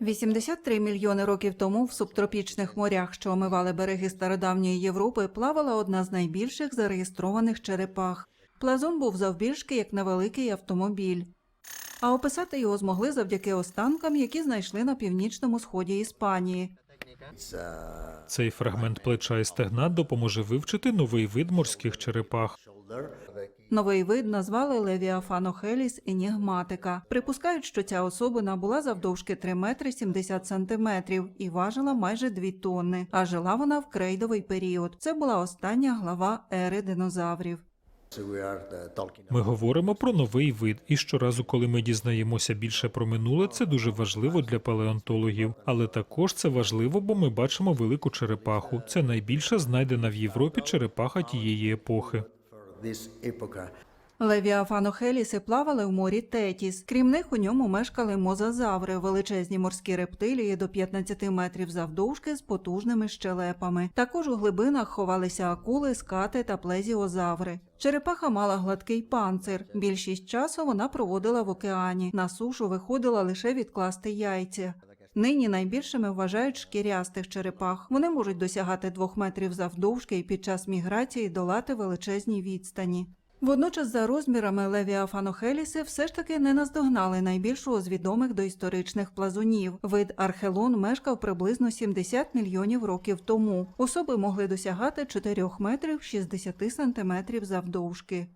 83 мільйони років тому в субтропічних морях, що омивали береги стародавньої Європи, плавала одна з найбільших зареєстрованих черепах. Плазун був завбільшки як невеликий автомобіль. А описати його змогли завдяки останкам, які знайшли на північному сході Іспанії. Eh, Цей фрагмент плеча і стегна допоможе вивчити новий вид морських черепах. Новий вид назвали Левіафанохеліс енігматика. Припускають, що ця особина була завдовжки 3 метри 70 сантиметрів і важила майже 2 тонни, а жила вона в крейдовий період. Це була остання глава ери динозаврів. uh, Ми говоримо про новий вид, і щоразу, коли ми дізнаємося більше про минуле, це дуже важливо для палеонтологів. Але також це важливо, бо ми бачимо велику черепаху. Це найбільша знайдена в Європі черепаха тієї епохи. This epoch. Левіафанохеліси плавали в морі Тетіс. Крім них у ньому мешкали мозазаври, величезні морські рептилії до 15 метрів завдовжки з потужними щелепами. Також у глибинах ховалися акули, скати та плезіозаври. Черепаха мала гладкий панцир. Більшість часу вона проводила в океані. На сушу виходила лише відкласти яйця. Нині найбільшими вважають шкірястих черепах. Вони можуть досягати двох метрів завдовжки і під час міграції долати величезні відстані. Водночас за розмірами левіафанохеліси все ж таки не наздогнали найбільшого з відомих доісторичних плазунів. Вид архелон мешкав приблизно 70 мільйонів років тому. Особи могли досягати 4 метрів 60 сантиметрів завдовжки.